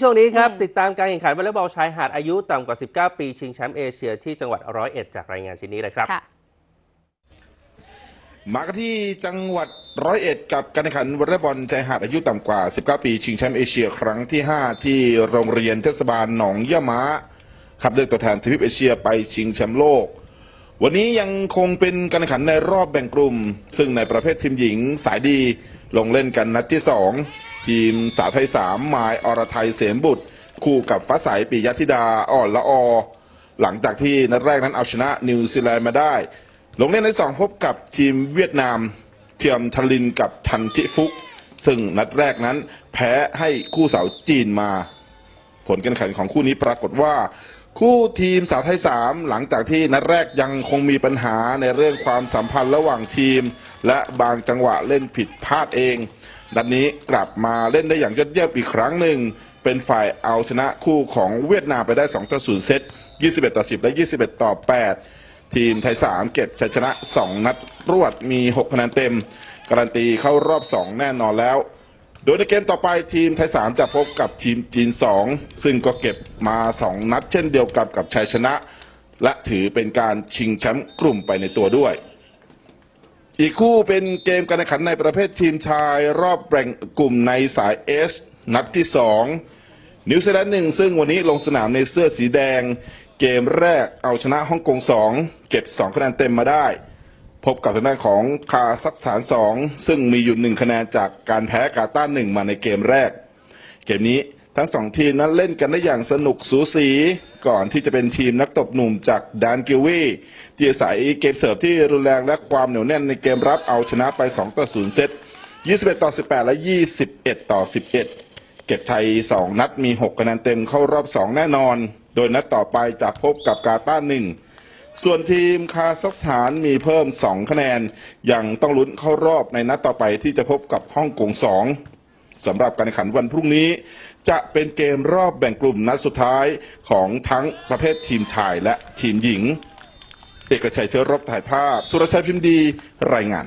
ช่วงนี้ครับอืมติดตามการแข่งขันวอลเลย์บอลชายหาดอายุต่ำกว่า 19 ปี ชิงแชมป์เอเชียที่จังหวัดร้อยเอ็ดจากรายงานชิ้นนี้เลยครับค่ะมากันที่จังหวัดร้อยเอ็ดกับการแข่งขันวอลเลย์บอลชายหาดอายุต่ำกว่า 19 ปี ชิงแชมป์เอเชียครั้งที่ 5 ที่โรงเรียนเทศบาลหนองยะม้าคัดเลือกตัวแทนทวีปเอเชียไปชิงแชมป์โลก วันนี้ยังคงเป็นการแข่งขันในรอบแบ่งกลุ่ม ซึ่งในประเภททีมหญิงสายดี ลงเล่นกันนัดที่สองทีมสาวไทยสามหมายอรไทยเสมบุตร คู่กับฟ้าใสปิยธิดาอ่อนละอ หลังจากที่นัดแรกนั้นเอาชนะนิวซีแลนด์มาได้ ลงเล่นในสองพบกับทีมเวียดนาม เทียมทลินกับทันทิฟุก ซึ่งนัดแรกนั้นแพ้ให้คู่สาวจีนมา ผลการแข่งของคู่นี้ปรากฏว่า คู่ทีมสาวไทยสามหลังจากที่นัดแรกยังคงมีปัญหาในเรื่องความสัมพันธ์ระหว่างทีม และบางจังหวะเล่นผิดพลาดเอง นัดนี้กลับมาเล่นได้อย่างยอดเยี่ยมอีกครั้งหนึ่ง เป็นฝ่ายเอาชนะคู่ของเวียดนามไปได้2ต่อ0เซต 21 ต่อ 10 และ 21 ต่อ 8 ทีมไทย3เก็บชัยชนะ 2 นัดรวดมี 6 คะแนนเต็ม การันตีเข้ารอบ 2 แน่นอนแล้ว โดยในเกมต่อไปทีมไทย3จะพบกับทีมจีน2ซึ่งก็เก็บมา2นัดเช่นเดียวกับกับชัยชนะ และถือเป็นการชิงแชมป์กลุ่มไปในตัวด้วย อีกคู่เป็นเกมการแข่งขันในประเภททีมชายรอบแบ่งกลุ่มในสายเอสนัดที่สองนิวซีแลนด์หนึ่งซึ่งวันนี้ลงสนามในเสื้อสีแดง เกมแรกเอาชนะฮ่องกงสองเก็บสองคะแนนเต็มมาได้ พบกับทางด้านของคาซัคสถานสองซึ่งมีอยู่หนึ่งคะแนนจากการแพ้กาตาหนึ่งมาในเกมแรก เกมนี้ทั้งสองทีมนั้นเล่นกันได้อย่างสนุกสูสี ก่อนที่จะเป็นทีมนักตบหนุ่มจากดานกิวีที่อาศัยเกมเสิร์ฟที่รุนแรงและความเหนียวแน่นในเกมรับเอาชนะไป 2 ต่อ 0 เซต 21 ต่อ 18 และ 21 ต่อ 11 เก็บชัย 2 นัดมี 6 คะแนนเต็มเข้ารอบ 2 แน่นอน โดยนัดต่อไปจะพบกับกาตาหนึ่ง ส่วนทีมคาซัคสถานมีเพิ่ม 2 คะแนน ยังต้องลุ้นเข้ารอบในนัดต่อไปที่จะพบกับฮ่องกง2สำหรับการแข่งขันวันพรุ่งนี้ จะเป็นเกมรอบแบ่งกลุ่มนัดสุดท้ายของทั้งประเภททีมชายและทีมหญิง เอกชัยเชื้อรบถ่ายภาพ สุรชัยพิมพ์ดีรายงาน